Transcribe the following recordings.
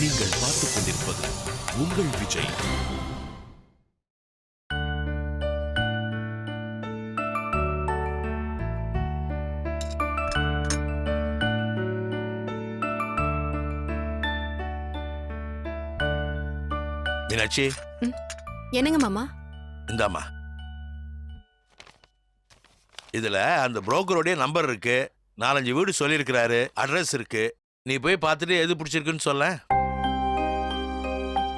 நீங்கள் பார்த்துக் கொண்டிருப்பது உங்கள் விஜய். மீனாட்சி. என்னங்க மாமா? இந்தாம்மா. இதுல அந்த புரோக்கருடைய நம்பர் இருக்கு. நாலஞ்சு வீடு சொல்லியிருக்கிறாரு. அட்ரஸ் இருக்கு. நீ போய் பார்த்துட்டு எது பிடிச்சிருக்குன்னு சொல்ல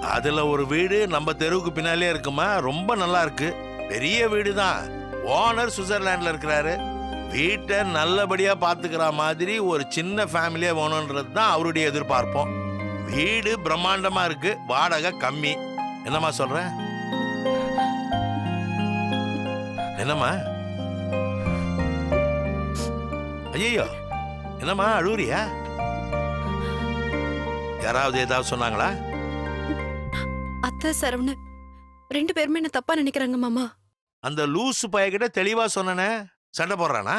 அதுல ஒரு வீடு நம்ம தெருவுக்கு பின்னாலே இருக்குமா? ரொம்ப நல்லா இருக்கு. பெரிய வீடு தான் ஓனர் சுவிட்சர்லாண்ட்ல இருக்கிறாரு. வீட்டை நல்லபடியா பாத்துக்கிற மாதிரி ஒரு சின்ன ஃபேமிலியா வேணும்ன்றது தான் அவருடைய எதிர்பார்ப்போம். வீடு பிரம்மாண்டமா இருக்கு. வாடகை கம்மி. என்னம்மா சொல்ற? என்னம்மா? ஐயோ என்னம்மா அழுவுறியா? யாராவது ஏதாவது சொன்னாங்களா? அத்தை சரவண ரெண்டு பேருமே என்ன தப்பா நினைக்கிறாங்க மாமா. அந்த லூசு பையகிட்ட தெளிவா சொன்னனே சண்டை போடுறானா?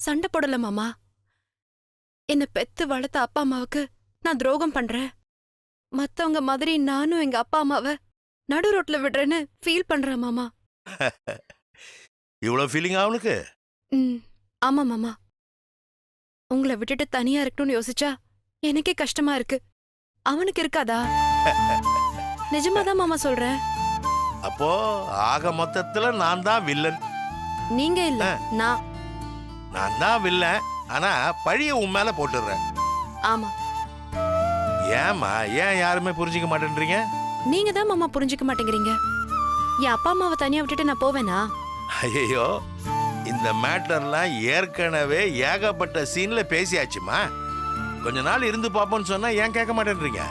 சண்டை போடல மாமா. என்ன பெத்து வளர்த்த அப்பா அம்மாவுக்கு நான் துரோகம் பண்றேன். மத்தவங்க மாதிரி நானும் எங்க அப்பா அம்மாவை நடு ரோட்ல விடுறேன்னு ஃபீல் பண்றேன் மாமா. இவ்வளவு ஃபீலிங் அவனுக்கு ம் ஆமா மாமா. உங்களை விட்டுட்டு தனியா இருக்கணும்னு யோசிச்சா எனக்கே கஷ்டமா இருக்கு. அவனுக்கு இருக்காதா? நிஜமாதான் மாமா சொல்றேன் அப்போ ஆக மொத்தத்துல நான் தான் வில்லன் நீங்க இல்ல நான். நான் தான் வில்லன் ஆனா பழிய உன் மேல போட்டுடுறேன். ஆமா. ஏம்மா ஏன் யாருமே புரிஞ்சுக்க மாட்டேன்றீங்க? நீங்க தான் மாமா புரிஞ்சுக்க மாட்டேங்கிறீங்க. என் அப்பா அம்மாவை தனியா விட்டுட்டு நான் போவேனா? ஐயோ இந்த மேட்டர்லாம் ஏற்கனவே ஏகப்பட்ட சீன்ல பேசியாச்சுமா? கொஞ்ச நாள் இருந்து பாப்போம்னு சொன்னா ஏன் கேட்க மாட்டேன்றீங்க?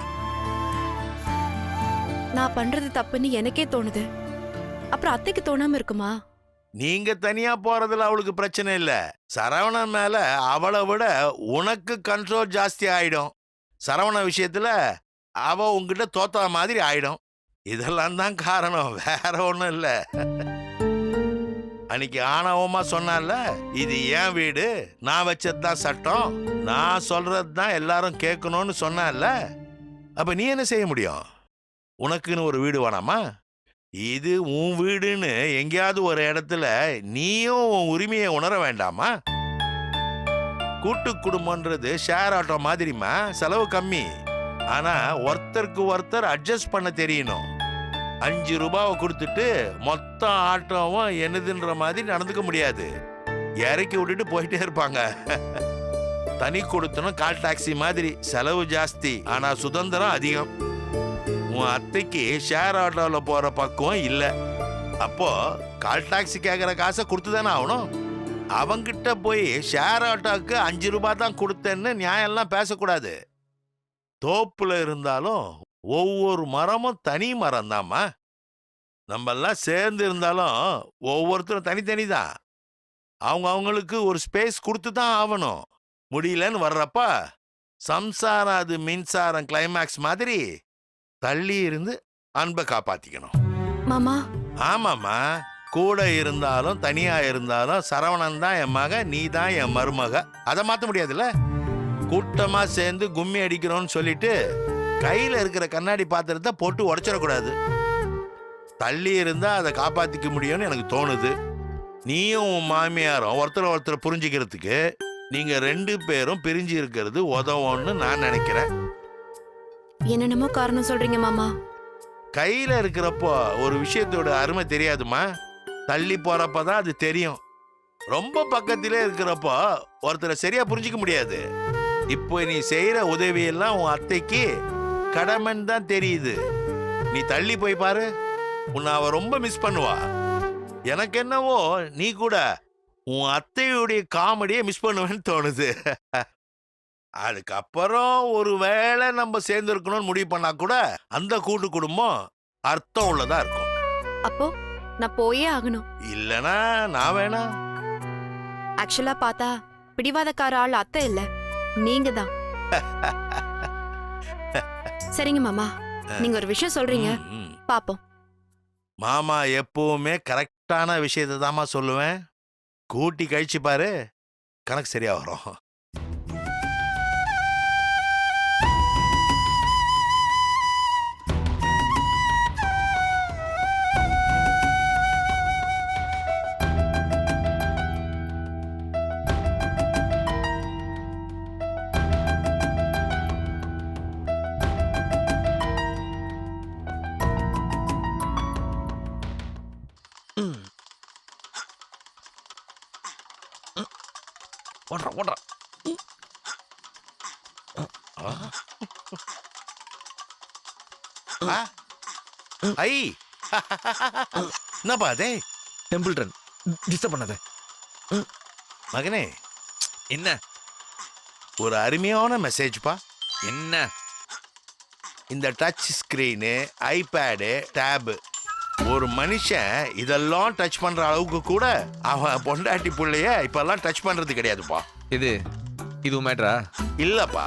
நான் பண்றது தப்புன்னு எனக்கே தோணுது. அப்புறம் அத்தைக்கு தோணாம இருக்குமா? நீங்க தனியா போறதுல அவளுக்கு பிரச்சனை இல்ல. சரவணன் மேல அவளை விட உனக்கு கண்ட்ரோல் ஜாஸ்தி ஆயிடும். சரவண விஷயத்துல அவ உங்ககிட்ட தோத்தா மாதிரி ஆயிடும். இதெல்லாம் தான் காரணம். வேற ஒண்ணும் இல்ல. அன்னைக்கு ஆணவமா சொன்னால இது ஏன் வீடு நான் வச்சது தான் சட்டம். நான் சொல்றது தான் எல்லாரும் கேட்கணும்னு சொன்னால அப்ப நீ என்ன செய்ய முடியும்? உனக்குன்னு ஒரு வீடு வேணாமா? இது உன் வீடுன்னு எங்கேயாவது ஒரு இடத்துல நீயும் உன் உரிமையை உணர வேண்டாமா? கூட்டு குடும்பம்ன்றது ஷேர் ஆட்டோ மாதிரிமா செலவு கம்மி. ஆனா ஒருத்தருக்கு ஒருத்தர் அட்ஜஸ்ட் பண்ண தெரியணும். அஞ்சு ரூபாவை கொடுத்துட்டு மொத்த ஆட்டோவும் என்னதுன்ற மாதிரி நடந்துக்க முடியாது. இறக்கி விட்டுட்டு போயிட்டே இருப்பாங்க. தனி கொடுத்தனும் கால் டாக்ஸி மாதிரி செலவு ஜாஸ்தி ஆனா சுதந்திரம் அதிகம். உன் அத்தைக்கு ஷேர் ஆட்டோவில் போகிற பக்குவம் இல்லை. அப்போ கால் டாக்ஸி கேட்குற காசை கொடுத்து தானே ஆகணும்? அவங்கிட்ட போய் ஷேர் ஆட்டோவுக்கு அஞ்சு ரூபாய் தான் கொடுத்தேன்னு நியாயம்லாம் பேசக்கூடாது. தோப்புல இருந்தாலும் ஒவ்வொரு மரமும் தனி மரம் தாம்மா. நம்மெல்லாம் சேர்ந்து இருந்தாலும் ஒவ்வொருத்தரும் தனித்தனி தான். அவங்க அவங்களுக்கு ஒரு ஸ்பேஸ் கொடுத்து தான் ஆகணும். முடியலன்னு வர்றப்ப சம்சாரம் அது மின்சாரம் கிளைமேக்ஸ் மாதிரி தள்ளி இருந்து அன்பை காப்பாத்திக்கணும். மாமா. ஆமாம்மா. கூட இருந்தாலும் தனியா இருந்தாலும் சரவணன் தான் என் மக நீ தான் என் மருமக. அதை மாத்த முடியாதுல்ல? கூட்டமா சேர்ந்து கும்மி அடிக்கிறோம்னு சொல்லிட்டு கையில இருக்கிற கண்ணாடி பாத்திரத்தை போட்டு உடைச்சிடக்கூடாது. தள்ளி இருந்தா அதை காப்பாத்திக்க முடியும்னு எனக்கு தோணுது. நீயும் உன் மாமியாரும் ஒருத்தர் ஒருத்தர் புரிஞ்சுக்கிறதுக்கு நீங்க ரெண்டு பேரும் பிரிஞ்சு இருக்கிறது உதவும்னு நான் நினைக்கிறேன். என்னென்னமோ காரணம் சொல்றீங்க மாமா. கையில இருக்கிறப்போ ஒரு விஷயத்தோட அருமை தெரியாதுமா தள்ளி போறப்ப தான் அது தெரியும். ரொம்ப பக்கத்திலே இருக்கிறப்போ ஒருத்தரை சரியா புரிஞ்சிக்க முடியாது. இப்போ நீ செய்யற உதவியெல்லாம் உன் அத்தைக்கு கடமைன்னு தான் தெரியுது. நீ தள்ளி போய் பாரு. உன்னை அவ ரொம்ப மிஸ் பண்ணுவா. எனக்கு என்னவோ நீ கூட உன் அத்தையுடைய காமெடியை மிஸ் பண்ணுவேன்னு தோணுது. அதுக்கப்புறம் ஒரு வேளை நம்ம சேர்ந்துருக்கணும்னு முடிவு பண்ணா கூட அந்த கூட்டு குடும்பம் அர்த்தம் உள்ளதா இருக்கும். அப்போ நான் போயே ஆகணும். இல்லனா நான் வேணா. ஆக்சுவலா பார்த்தா பிடிவாதக்கார ஆள் அத்தை இல்ல நீங்க தான். சரிங்க மாமா நீங்க ஒரு விஷயம் சொல்றீங்க. பாப்போம். மாமா எப்பவுமே கரெக்டான விஷயத்தை தாம்மா சொல்லுவேன். கூட்டி கழிச்சு பாரு கணக்கு சரியா வரும். ஐ. என்னப்பா அதே? டெம்பிள்டன் டிஸ்டர்ப் பண்ணாத. மகனே என்ன? ஒரு அருமையான மெசேஜ்ப்பா. என்ன? இந்த டச் ஸ்கிரீனு ஐபேடு டேபு. ஒரு மனுஷன் இதெல்லாம் டச் பண்ற அளவுக்கு கூட அவன் பொண்டாட்டி புள்ளைய இப்பெல்லாம் டச் பண்றது கிடையாதுப்பா. இது இது மேட்ரா? இல்லப்பா.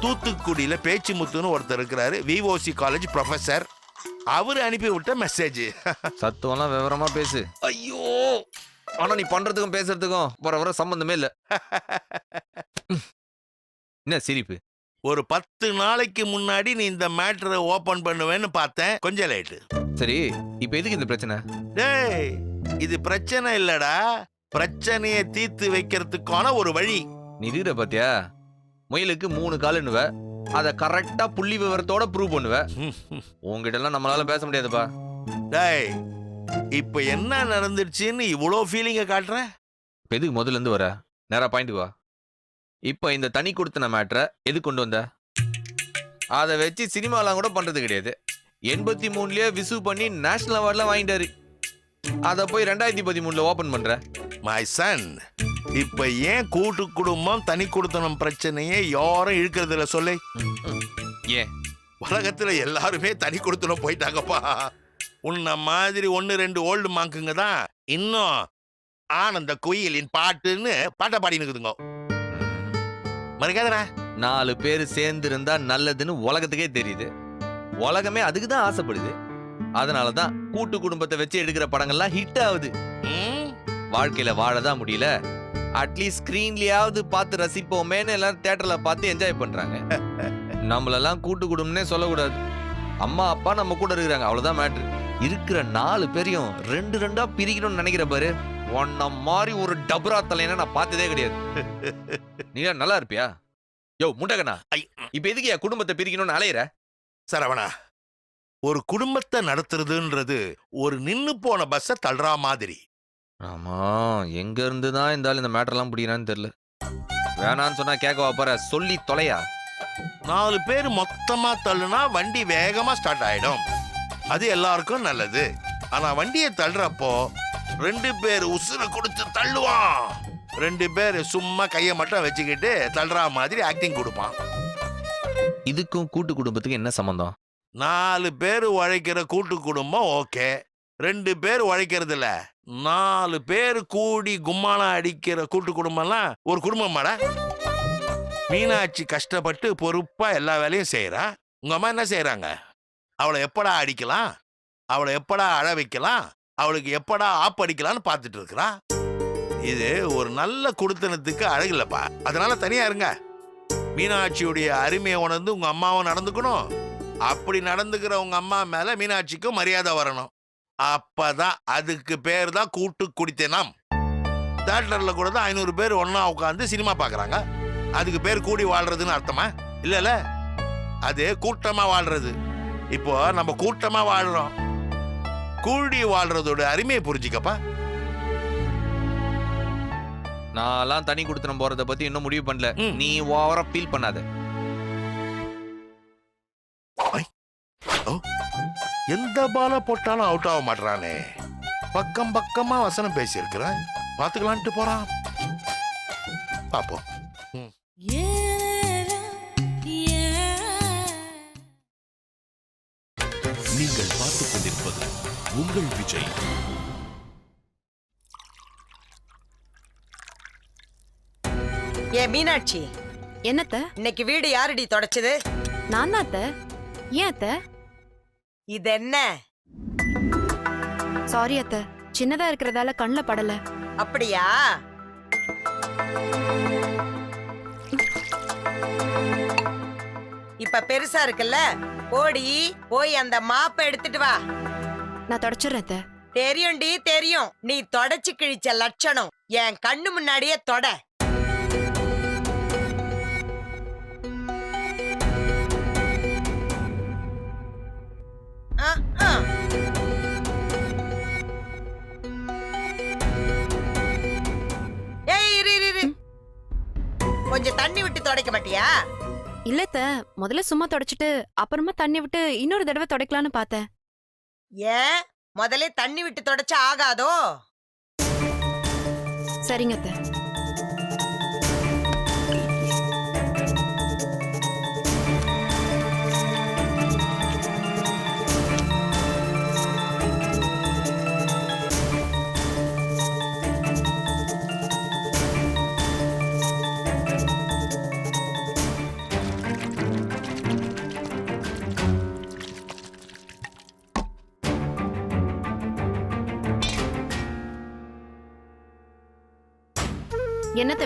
தூத்துக்குடியில பேச்சு முத்துன்னு ஒருத்தர் இருக்கிறாரு விஓசி காலேஜ் ப்ரொஃபசர் அவர் அனுப்பி விட்ட மெசேஜ் சத்துவம்லாம் விவரமா பேசு. ஐயோ. ஆனா நீ பண்றதுக்கும் பேசுறதுக்கும் வர வர சம்பந்தமே இல்ல. என்ன சிரிப்பு? ஒரு பத்து நாளைக்கு முன்னாடி நீ இந்த மேட்டரை ஓபன் பண்ணுவேன்னு பார்த்தேன். கொஞ்சம் லேட்டு சரி இப்ப எதுக்கு இந்த பிரச்சனை? டேய் இது பிரச்சனை இல்லடா. பிரச்சனையை தீர்த்து வைக்கிறதுக்கான ஒரு வழி. நீ இருக்கிற பாத்தியா? முயலுக்கு மூணு காலுன்னுவ அத கரெக்டா புள்ளி விவரத்தோட ப்ரூவ் பண்ணுவ. உங்ககிட்ட எல்லாம் நம்மளால பேச முடியாதுப்பா. டேய் இப்ப என்ன நடந்துருச்சுன்னு இவ்வளோ ஃபீலிங்க காட்டுற? இப்ப எதுக்கு முதல்ல இருந்து வர? நேரா பாயிண்ட் வா. இப்ப இந்த தனி கொடுத்தன மேட்ரை எது கொண்டு வந்த? அதை வச்சு சினிமாலாம் கூட பண்றது கிடையாது. எண்பத்தி மூணுலயே விசு பண்ணி நேஷனல் அவார்ட்லாம் வாங்கிட்டாரு. அதை போய் ரெண்டாயிரத்தி பதிமூணுல ஓபன் பண்ற. மை சன் இப்ப ஏன் கூட்டு குடும்பம் தனி குடுத்தனம் பிரச்சனையை யாரும் இழுக்கிறது இல்ல சொல்லு. ஏன் உலகத்துல எல்லாருமே தனி குடுத்தனம் போயிட்டாங்கப்பா. உன்ன மாதிரி ஒன்னு ரெண்டு ஓல்டு மாங்குங்க தான் இன்னும் ஆனந்த குயிலின் பாட்டுன்னு பாட்டை பாடினுக்குதுங்க மறக்காதடா நாலு பேர் சேர்ந்து இருந்தா நல்லதுன்னு உலகத்துக்கே தெரியுது. உலகமே அதுக்கு தான் ஆசைப்படுது. அதனால தான் கூட்டு குடும்பத்தை வச்சு எடுக்கிற படங்கள்லாம் ஹிட் ஆகுது. ம்? வாழ்க்கையில வாழதான் முடியல. அட்லீஸ்ட் ஸ்கிரீன்லயாவது பார்த்து ரசிப்போமேன்னு எல்லாரும் தியேட்டர்ல பார்த்து என்ஜாய் பண்றாங்க. நம்மளெல்லாம் கூட்டு குடும்பம்னே சொல்லக்கூடாது. அம்மா அப்பா நம்ம கூட இருக்கிறாங்க. அவ்வளவுதான் மேட்ரு இருக்கிற நாலு பேரையும் ரெண்டு ரெண்டா பிரிக்கணும்னு நினைக்கிற பாரு. உன்ன மாதிரி ஒரு டபரா தலைனா நான் பார்த்ததே கிடையாது. நீ நல்லா இருப்பியா? யோ முண்டகண்ணா ஐ. இப்ப எதுக்கு என் குடும்பத்தை பிரிக்கணும்னு அலையிற? சரவணா ஒரு குடும்பத்தை நடத்துறதுன்றது ஒரு நின்னு போன பஸ்ஸை தள்ளுறா மாதிரி. ஆமா எங்க இருந்து தான் இந்த ஆள் இந்த மேட்டர்லாம் பிடிக்கிறான்னு தெரியல வேணான்னு சொன்னா கேட்க பாரு சொல்லி தொலையா? நாலு பேர் மொத்தமா தள்ளுனா வண்டி வேகமா ஸ்டார்ட் ஆயிடும். அது எல்லாருக்கும் நல்லது. ஆனா வண்டியை தள்ளுறப்போ ரெண்டு பேர் உசுறு கொடுத்து தள்ளுவான். ரெண்டு பேர் சும்மா கையை மட்டும் வச்சுக்கிட்டு தள்ளுறா மாதிரி ஆக்டிங் கொடுப்பான். இதுக்கும் கூட்டு குடும்பத்துக்கு என்ன சம்பந்தம்? நாலு பேர் உழைக்கிற கூட்டு குடும்பம் ஓகே. ரெண்டு பேர் உழைக்கிறது இல்ல நாலு பேர் கூடி கும்மாளம் அடிக்கிற கூட்டு குடும்பம்லாம் ஒரு குடும்பமாடா? மீனாட்சி கஷ்டப்பட்டு பொறுப்பா எல்லா வேலையும் செய்யறா உங்க அம்மா என்ன செய்யறாங்க அவளை எப்படா அடிக்கலாம்? அவளை எப்படா அழ வைக்கலாம்? அவளுக்கு எப்படா ஆப் அடிக்கலாம்னு பார்த்துட்டு இருக்கிறா. இது ஒரு நல்ல குடுத்தனத்துக்கு அழகில்லப்பா அதனால தனியா இருங்க. மீனாட்சியுடைய அருமையை உணர்ந்து உங்க அம்மாவும் நடந்துக்கணும். அப்படி நடந்துக்கிற உங்க அம்மா மேல மீனாட்சிக்கும் மரியாதை வரணும். அப்பதான் அதுக்கு பேர் தான் கூட்டு குடித்தனம். தேட்டர்ல கூட தான் ஐநூறு பேர் ஒண்ணா உட்காந்து சினிமா பார்க்கறாங்க அதுக்கு பேர் கூடி வாழ்றதுன்னு அர்த்தமா? இல்லல அது கூட்டமா வாழ்றது. இப்போ நம்ம கூட்டமா வாழ்றோம். கூடி வாழ்றதோட அருமையை புரிஞ்சுக்கப்பா. நான்லாம் தனி கொடுத்தனம் போறத பத்தி இன்னும் முடிவு பண்ணல. நீ ஓவரா ஃபீல் பண்ணாத. எந்த பால போட்டாலும் அவுட் ஆக மாட்றானே. பக்கம் பக்கமா வசனம் பேசியிருக்கிறேன் பாத்துக்கலான்ட்டு போறான். பாப்போம். நீங்கள் பார்த்துக் கொண்டிருப்பது உங்கள் விஜய். ஏ மீனாட்சி. என்னத்த? இன்னைக்கு வீடு யாருடி தொடச்சது? நான் தான் அத்த ஏன் அத்த? இது என்ன சாரி அத்த சின்னதா இருக்கிறதால கண்ணில் படல. அப்படியா? இப்ப பெருசா இருக்குல்ல? போடி போய் அந்த மாப்பை எடுத்துட்டு வா. நான் தொடச்சிடுறேன் அத்த. தெரியும்டி தெரியும். நீ தொடச்சு கிழிச்ச லட்சணம். என் கண்ணு முன்னாடியே தொட. கொஞ்சம் தண்ணி விட்டு துடைக்க மாட்டியா? இல்லத்த முதல்ல சும்மா துடைச்சிட்டு அப்புறமா தண்ணி விட்டு இன்னொரு தடவை துடைக்கலாம்னு பார்த்தேன். ஏன் முதல்ல தண்ணி விட்டு துடைச்சா ஆகாதோ? சரிங்கத்தை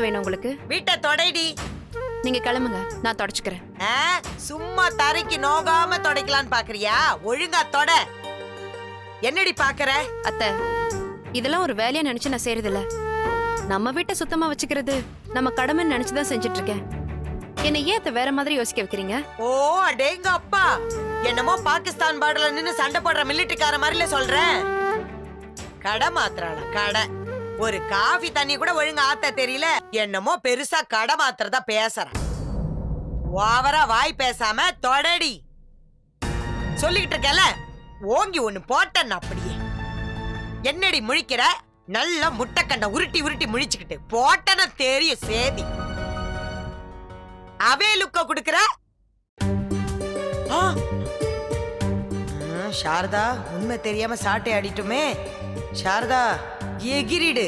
வேணும் உங்களுக்கு? வீட்டை தொடைடி. நீங்க கிளம்புங்க நான் தொடச்சுக்கிறேன். சும்மா தரைக்கு நோகாம தொடைக்கலான்னு பாக்குறியா? ஒழுங்கா தொட. என்னடி பாக்குற? அத்தை இதெல்லாம் ஒரு வேலையா நினைச்சு நான் செய்யறதில்ல நம்ம வீட்டை சுத்தமா வச்சுக்கிறது நம்ம கடமைன்னு நினைச்சுதான் செஞ்சுட்டு இருக்கேன் என்னை ஏன் அத்தை வேற மாதிரி யோசிக்க வைக்கிறீங்க? ஓ அடேங்க அப்பா என்னமோ பாகிஸ்தான் பார்டர்ல நின்னு சண்டை போடுற மிலிட்டரிக்கார மாதிரில சொல்றேன் கடை மாத்திராளா கடை. ஒரு காஃபி தண்ணி கூட ஒழுங்கா ஆத்த தெரியல. என்னமோ பெருசா கடை மாத்திரதா பேசுறேன். ஓவரா வாய் பேசாம தொடடி. சொல்லிக்கிட்டு இருக்கல ஓங்கி ஒண்ணு போட்டேன் அப்படியே. என்னடி முழிக்கிற? நல்ல முட்டைக்கண்ட உருட்டி உருட்டி முழிச்சுக்கிட்டு போட்டன தெரியும் சேதி. அவே லுக்க குடுக்கற? ஆ. ஆ, சாரதா உண்மை தெரியாம சாட்டை ஆடிட்டுமே. சாரதா எகிரிடு.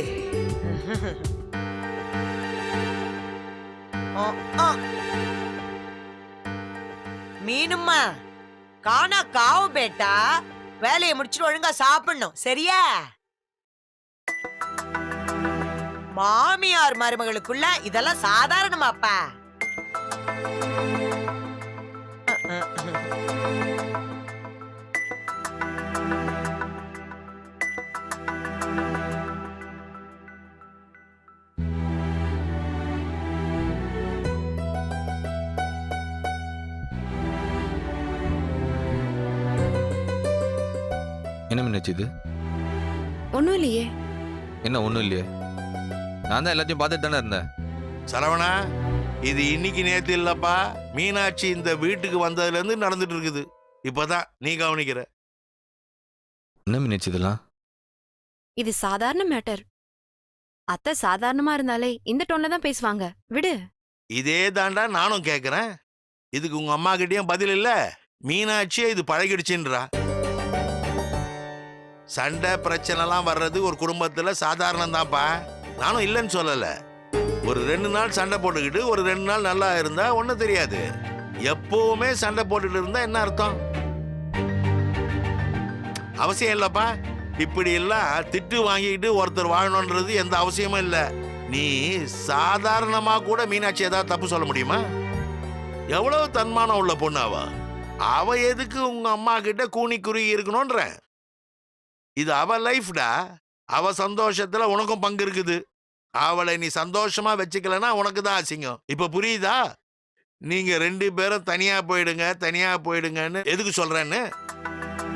மீனும்மா. காணா காவு பேட்டா. வேலையை முடிச்சுட்டு ஒழுங்கா சாப்பிடணும். சரியா? மாமியார் மருமகளுக்குள்ள இதெல்லாம் சாதாரணமாப்பா. என்ன மீனாட்சி இது ஒன்றும் இல்லையே என்ன ஒன்றும் இல்லையே நான் தான் எல்லாத்தையும் பார்த்துட்டு தானே இருந்தேன். சரவணா இது இன்னைக்கு நேத்து இல்லப்பா. மீனாட்சி இந்த வீட்டுக்கு வந்ததுல இருந்து நடந்துட்டு இருக்குது. இப்பதான் நீ கவனிக்கிற. என்ன மீனாட்சி இதெல்லாம்? இது சாதாரண மேட்டர். அத்தை சாதாரணமா இருந்தாலே இந்த டோன்ல தான் பேசுவாங்க. விடு. இதே தாண்டா நானும் கேக்குறேன். இதுக்கு உங்க அம்மா கிட்டயும் பதில் இல்ல. மீனாட்சியே இது பழகிடுச்சுன்றா. சண்டை பிரச்சனைலாம் வர்றது ஒரு குடும்பத்தில் சாதாரணம் தான்ப்பா நானும் இல்லைன்னு சொல்லலை. ஒரு ரெண்டு நாள் சண்டை போட்டுக்கிட்டு ஒரு ரெண்டு நாள் நல்லா இருந்தால் ஒன்றும் தெரியாது. எப்போவுமே சண்டை போட்டுட்டு இருந்தால் என்ன அர்த்தம்? அவசியம் இல்லைப்பா. இப்படி எல்லாம் திட்டு வாங்கிக்கிட்டு ஒருத்தர் வாழணுன்றது எந்த அவசியமும் இல்லை. நீ சாதாரணமாக கூட மீனாட்சி ஏதாவது தப்பு சொல்ல முடியுமா? எவ்வளவு தன்மானம் உள்ள பொண்ணு அவ? அவ எதுக்கு உங்க அம்மா கிட்ட கூனி குறுகி இருக்கணும்ன்ற? இது அவ லைஃப்டா? அவ சந்தோஷத்துல உனக்கும் பங்கு இருக்குது. அவளை நீ சந்தோஷமா வச்சுக்கலன்னா உனக்கு தான் அசிங்கம். இப்ப புரியுதா? நீங்க ரெண்டு பேரும் தனியா போயிடுங்க தனியா போயிடுங்கன்னு எதுக்கு சொல்றேன்னு?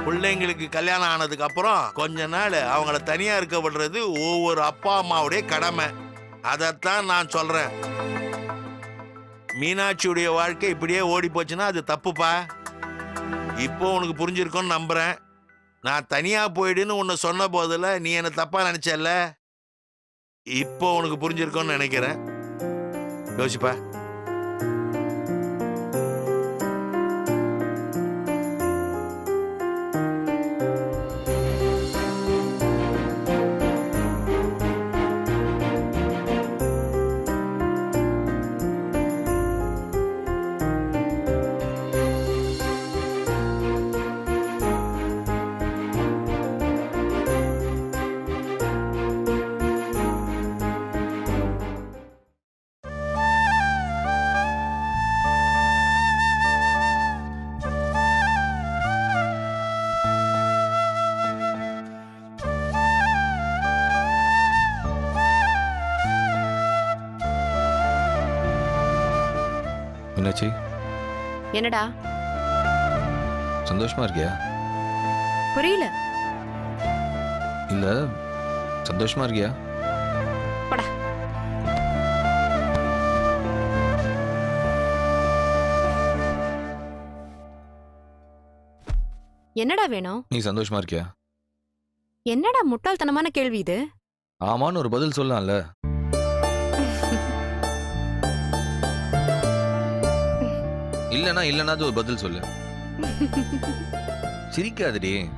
பிள்ளைங்களுக்கு கல்யாணம் ஆனதுக்கு அப்புறம் கொஞ்ச நாள் அவங்கள தனியா இருக்க விடுறது ஒவ்வொரு அப்பா அம்மாவுடைய கடமை. அதைத்தான் நான் சொல்றேன். மீனாட்சியுடைய வாழ்க்கை இப்படியே ஓடி போச்சுன்னா அது தப்புப்பா. இப்போ உனக்கு புரிஞ்சிருக்கோன்னு நம்புறேன். நான் தனியா போயிடுன்னு உன்னை சொன்ன போதில் நீ என்னை தப்பா நினைச்சல இப்போ உனக்கு புரிஞ்சிருக்கோன்னு நினைக்கிறேன். யோசிப்பா. மீனாட்சி என்னடா? சந்தோஷமா இருக்கியா? புரியல. இல்ல சந்தோஷமா இருக்கியா? என்னடா வேணும்? நீ சந்தோஷமா இருக்கியா? என்னடா முட்டாள்தனமான கேள்வி இது? ஆமான்னு ஒரு பதில் சொல்லலாம்ல. இல்லனா இல்லனாச்சும் ஒரு பதில் சொல்லு. சிரிக்காதடி.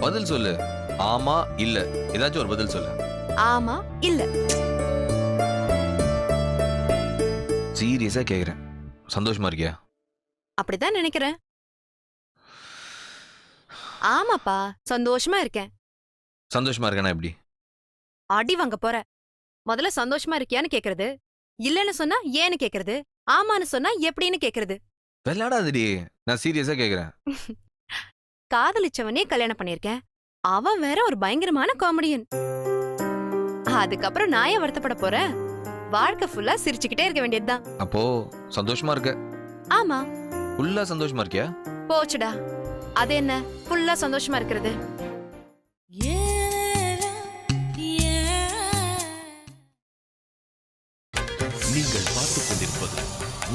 பதில் சொல்லு. ஆமா இல்ல. ஏதாச்சும் ஒரு பதில் சொல்லு. ஆமா இல்ல. சீரியஸா கேக்குறேன். சந்தோஷமா இருக்கியா? அப்படிதான் நினைக்கிறேன். ஆமாப்பா சந்தோஷமா இருக்கேன். சந்தோஷமா இருக்கேனா எப்படி? அடி வாங்க போற. முதல்ல சந்தோஷமா இருக்கியான்னு கேக்குறது. இல்லன்னு சொன்னா ஏன்னு கேக்குறது? ஆமான்னு சொன்னா எப்படின்னு கேக்குறது? விளையாடாதடி. நான் சீரியஸா கேக்குறேன். காதலிச்சவனே கல்யாணம் பண்ணிருக்கேன் அவன் வேற ஒரு பயங்கரமான காமெடியன். அதுக்கப்புறம் நான் ஏன் வருத்தப்பட போறேன்? வாழ்க்கை ஃபுல்லா சிரிச்சுக்கிட்டே இருக்க வேண்டியதுதான். அப்போ சந்தோஷமா இருக்க? ஆமா. ஃபுல்லா சந்தோஷமா இருக்கியா? போச்சுடா. அது என்ன? ஃபுல்லா சந்தோஷமா இருக்கிறது.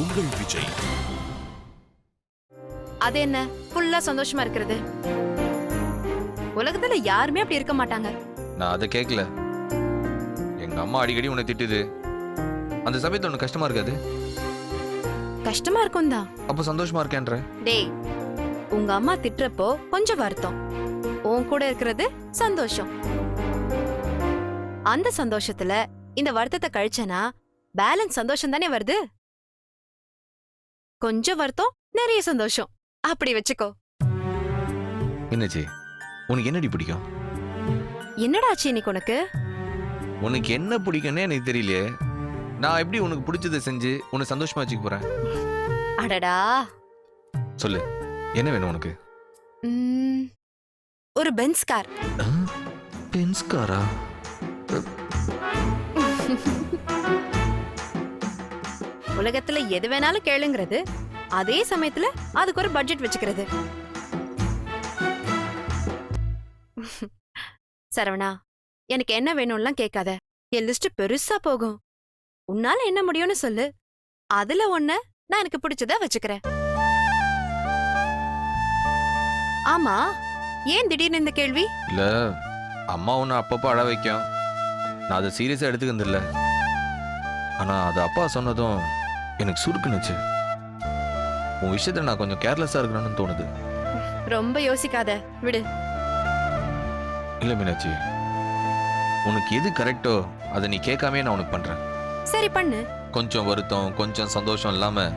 உங்கள் விஜய். அது என்ன? ஃபுல்லா சந்தோஷமா இருக்கிறது. உலகத்துல யாருமே அப்படி இருக்க மாட்டாங்க. நான் அதை கேட்கல எங்க அம்மா அடிக்கடி உன்னை திட்டுது. அந்த சமயத்துல உனக்கு கஷ்டமா இருக்காது? கஷ்டமா இருக்கும் தான். அப்போ சந்தோஷமா இருக்கேன்ற. டேய் உங்க அம்மா திட்டுறப்போ கொஞ்சம் வருத்தம். உன் கூட இருக்கிறது சந்தோஷம். அந்த சந்தோஷத்துல இந்த வருத்தத்தை கழிச்சனா பேலன்ஸ் சந்தோஷம் தானே வருது? கொஞ்சம் வருத்தம் நிறைய சந்தோஷம். அப்படி வச்சுக்கோ. என்னச்சி? உனக்கு என்னடி பிடிக்கும்? என்னடா ஆச்சு இன்னைக்கு உனக்கு? உனக்கு என்ன பிடிக்கும்னே எனக்கு தெரியலையே. நான் எப்படி உனக்கு பிடிச்சதை செஞ்சு உன்னை சந்தோஷமா வச்சுக்க போறேன்? அடடா. சொல்லு என்ன வேணும் உனக்கு? ம், ஒரு பென்ஸ் கார். பென்ஸ்காரா உலகத்துல எது வேணாலும் கேளுங்கிறது. அதே சமயத்துல அதுக்கு ஒரு பட்ஜெட் வச்சுக்கிறது. சரவணா எனக்கு என்ன வேணும்லாம் கேட்காத. என் லிஸ்ட் பெருசா போகும். உன்னால என்ன முடியும்னு சொல்லு. அதுல ஒண்ணு நான் எனக்கு பிடிச்சத வச்சுக்கிறேன். ஆமா ஏன் திடீர்னு இந்த கேள்வி? இல்ல அம்மா உன்னை அப்பப்போ அழ வைக்கும். நான் அதை சீரியஸா எடுத்துக்கிறது இல்ல ஆனா அது அப்பா சொன்னதும் எனக்கு சுருக்குனுச்சு உன் விஷயத்துல நான் கொஞ்சம் கேர்லெஸ்ஸா இருக்கணும்னு தோணுது. ரொம்ப யோசிக்காத. விடு. இல்ல மீனாட்சி. உனக்கு எது கரெக்டோ அதை நீ கேட்காமே நான் உனக்கு பண்றேன். சரி பண்ணு. கொஞ்சம் வருத்தம் கொஞ்சம் சந்தோஷம் இல்லாம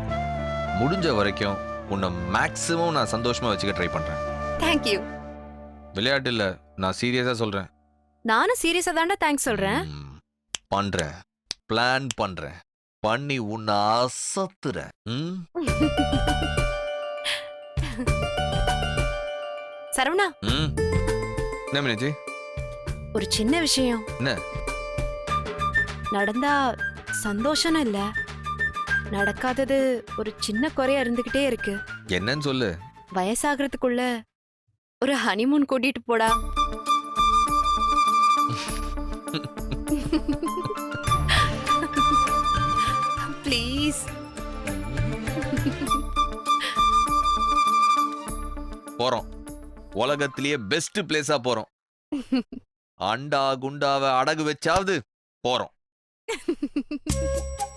முடிஞ்ச வரைக்கும் உன்னை மேக்ஸிமம் நான் சந்தோஷமா வச்சுக்க ட்ரை பண்றேன். தேங்க்யூ விளையாட்டு இல்ல நான் சீரியஸா சொல்றேன். நானும் சீரியஸா தாண்டா தேங்க்ஸ் சொல்றேன். பண்றேன். பிளான் பண்றேன். பண்ணி உன்னை அசத்துறேன். ம்? சரவணா. என்ன மீனாட்சி? ஒரு சின்ன விஷயம். என்ன? நடந்தா சந்தோஷம் இல்ல. நடக்காதது ஒரு சின்ன குறையா இருந்துகிட்டே இருக்கு. என்னன்னு சொல்லு. வயசாகிறதுக்குள்ள ஒரு ஹனிமூன் கூட்டிட்டு போடா. ப்ளீஸ் போறோம். உலகத்திலேயே பெஸ்ட் பிளேஸா போறோம். அண்டா குண்டாவை அடகு வச்சாவது போறோம்.